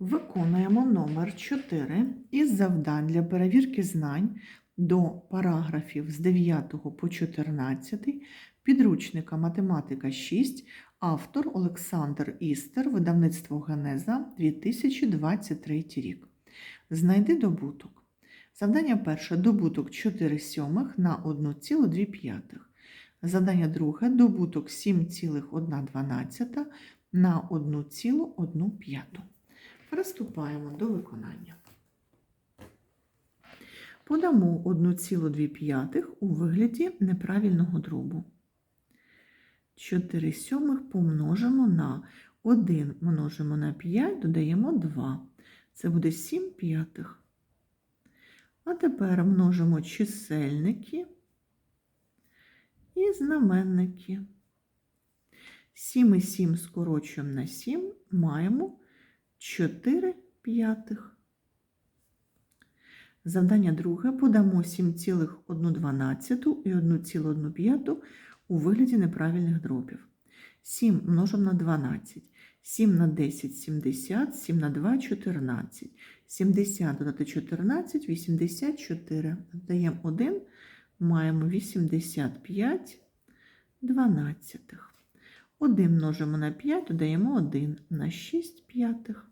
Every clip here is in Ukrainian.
Виконуємо номер 4 із завдань для перевірки знань до параграфів з 9 по 14, підручника математика 6, автор Олександр Істер, видавництво Генеза 2023 рік. Знайди добуток. Завдання перше добуток 4 сьомих на 1,2. Завдання друге добуток 7,1 на 1,1. Приступаємо до виконання. Подамо 1,2 у вигляді неправильного дробу. 4 сьомих помножимо на 1 множимо на 5, додаємо 2. Це буде 7 п'ятих. А тепер множимо чисельники і знаменники. 7 і 7 скорочуємо на 7, маємо 4 п'ятих. Завдання друге. Подамо 7,1 і 1,1 у вигляді неправильних дробів. 7 множимо на 12. 7 на 10 – 70, 7 на 2 – 14. 70 додати 14 – 84. Додаємо 1, маємо 85 дванадцятих. 1 множимо на 5, додаємо 1 на 6 п'ятих.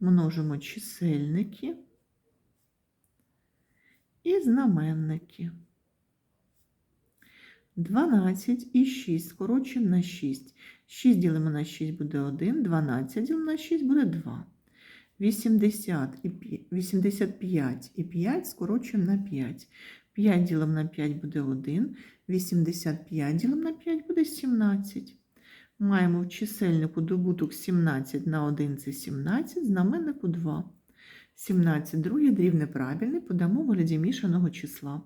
Множимо чисельники і знаменники. 12 і 6 скорочуємо на 6. 6 ділимо на 6 буде 1, 12 ділимо на 6 буде 2. 80 і 5, 85 і 5 скорочуємо на 5. 5 ділимо на 5 буде 1, 85 ділимо на 5 буде 17. Маємо в чисельнику добуток 17 на 1 це 17, знаменнику 2. 17 другий дріб неправильний, подамо в вигляді мішаного числа.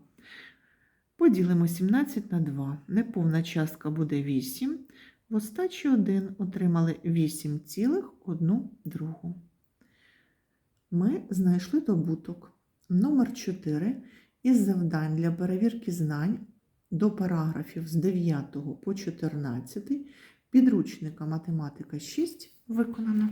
Поділимо 17 на 2. Неповна частка буде 8. В остачі 1 отримали 8,1 другу. Ми знайшли добуток номер 4 із завдань для перевірки знань до параграфів з 9 по 14 підручника математика 6 виконано.